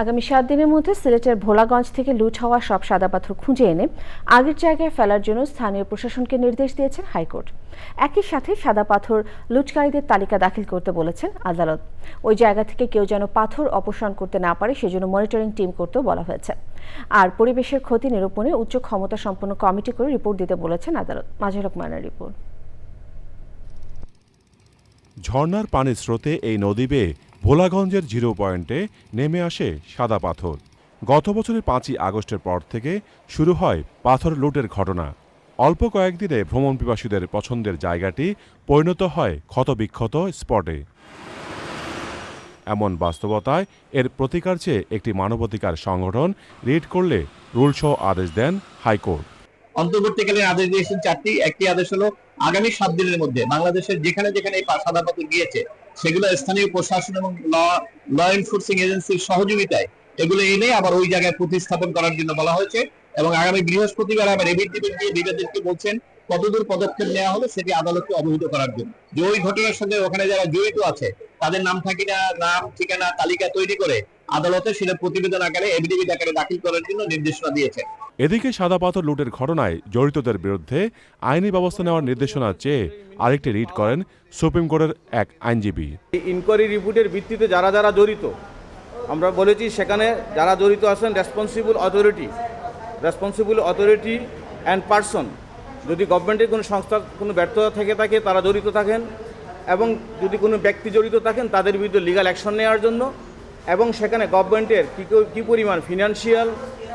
আগামী সাত দিনের মধ্যে সিলেটের ভোলাগঞ্জ থেকে লুট হওয়া সব সাদা পাথর খুঁজে এনে আগের জায়গায় ফেলার জন্য স্থানীয় প্রশাসনকে নির্দেশ দিয়েছেন হাইকোর্ট। একই সাথে সাদা পাথর লুটকারীদের তালিকা দাখিল করতে বলেছেন আদালত। ওই জায়গা থেকে কেউ যেন পাথর অপসারণ করতে না পারে, সেজন্য মনিটরিং টিম করতেও বলা হয়েছে। আর পরিবেশের ক্ষতি নিরূপণে উচ্চ ক্ষমতা সম্পন্ন কমিটি করে রিপোর্ট দিতে বলেছেন আদালত। মাজহরক মানের রিপোর্ট ঝর্ণার পানির স্রোতে এই নদী বেয়ে ভোলাগঞ্জের জিরো পয়েন্টে নেমে আসে সাদা পাথর। গত বছরের পাঁচই আগস্টের পর থেকে শুরু হয় পাথর লুটের ঘটনা। অল্প কয়েকদিনে ভ্রমণ পিপাসীদের পছন্দের জায়গাটি পরিণত হয় ক্ষতবিক্ষত স্পটে। এমন বাস্তবতায় এর প্রতিকার চেয়ে একটি মানবাধিকার সংগঠন রিট করলে রুলসহ আদেশ দেন হাইকোর্ট। অন্তর্বর্তীকালীন আদেশ দিয়েছেন চারটি। একটি আদেশ হলো আগামী সাত দিনের মধ্যে বাংলাদেশের যেখানে যেখানে এই সাদা পাথর গিয়েছে সেগুলো স্থানীয় প্রশাসন এবং ল এনফোর্সিং এজেন্সির সহযোগিতায় এগুলো এনে আবার ওই জায়গায় প্রতিস্থাপন করার জন্য বলা হয়েছে এবং আগামী বৃহস্পতিবার আবার এবিট দিবেন দিয়ে বিবাদীদেরকে বলছেন, কতদূর পদক্ষেপ নেওয়া হলো সেটি আদালতকে অবহিত করার জন্য। যে ওই ঘটনার সঙ্গে ওখানে যারা জড়িত আছে, তাদের নাম, থাকিনা, নাম, ঠিকানা, তালিকা তৈরি করে আদালতে সেটা প্রতিবেদন আকারে এভিডেভিট আকারে দাখিল করার জন্য নির্দেশনা দিয়েছে। এদিকে সাদা পাথর লুটের ঘটনায় জড়িতদের বিরুদ্ধে আইনি ব্যবস্থা নেওয়ার নির্দেশনা চেয়ে আরেকটি রিট করেন সুপ্রিম কোর্টের এক আইনজীবী। এই ইনকোয়ারি রিপোর্টের ভিত্তিতে যারা যারা জড়িত আমরা বলেছি সেখানে যারা জড়িত আছেন responsible authority responsible authority and person যদি গভর্নমেন্টের কোনো সংস্থার কোনো ব্যর্থতা থেকে থাকে তারা জড়িত থাকেন এবং যদি কোনো ব্যক্তি জড়িত থাকেন তাদের বিরুদ্ধে লিগাল অ্যাকশন নেওয়ার জন্য এবং সেখানে গভর্নমেন্টের কী কী পরিমাণ ফিনান্সিয়াল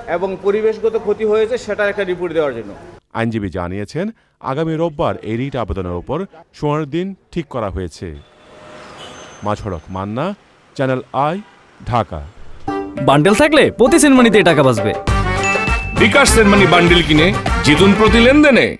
এবং পরিবেশগত ক্ষতি হয়েছে সেটার একটা রিপোর্ট দেওয়ার জন্য। আইনজীবী জানিয়েছেন আগামী রোববার এই রিট আবেদনের ওপর শুনানির দিন ঠিক করা হয়েছে। মাঝড়ক Manna channel I Dhaka. Bundle থাকলে প্রতি সেনমানিতে টাকা বাঁচবে। বিকাশ সেনমানি বান্ডেল কিনে জিতুন প্রতি লেনদেনে।